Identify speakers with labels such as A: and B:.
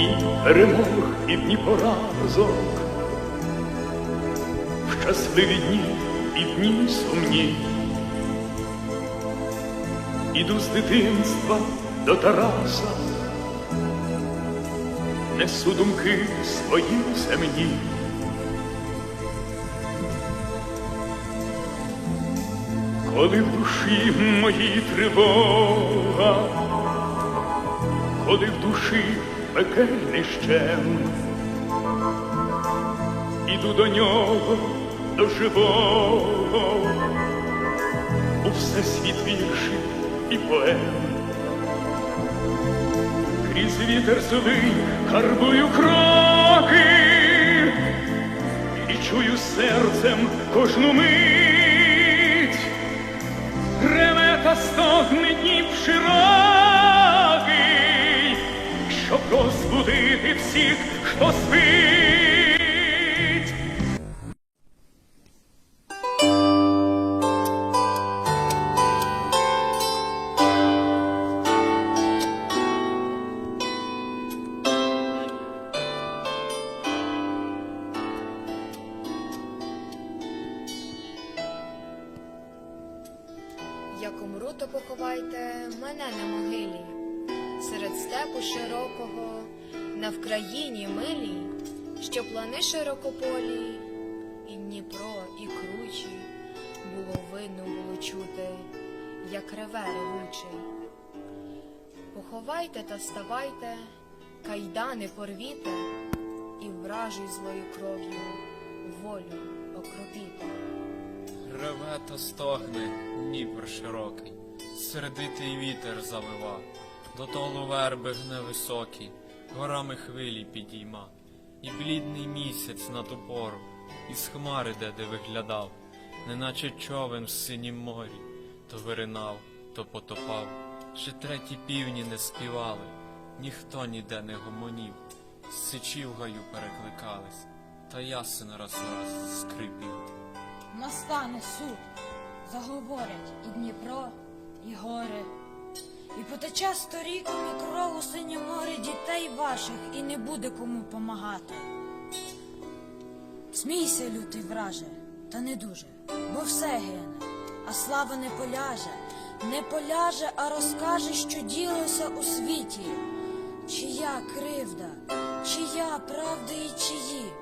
A: дні перемог і дні поразок, щасливі дні і дні сумні. Іду з дитинства до Тараса, несу думки свої земні. Коли в душі моїй тривога, коли в душі пекельний щем, іду до нього, до живого, у всесвіт віршів і поем. Крізь вітер злий карбую кроки і чую серцем кожну мить. Розбудити всіх, хто спить.
B: Як умру, то поховайте мене на могилі, степу широкого, на Вкраїні милій, що плани широкополі, і Дніпро, і кручі, було видно, було чути, як реве ревучий. Поховайте та ставайте, кайдани порвіте, і вражий злою кров'ю волю окропіте.
C: Реве та стогне Дніпр широкий, сердитий вітер завива, до толу верби гне високий, горами хвилі підійма, і блідний місяць на ту пору, із хмари де де виглядав, неначе човен в синім морі, то виринав, то потопав, ще треті півні не співали, ніхто ніде не гомонів, сичі в гаю перекликались, та ясен раз раз скрипів.
D: Настане суд, заговорять і Дніпро, і гори, і потече сторіками кров у синє море дітей ваших, і не буде кому помагати. Смійся, лютий враже, та не дуже, бо все гине, а слава не поляже, не поляже, а розкаже, що ділося у світі, чия кривда, чия правда і чиї.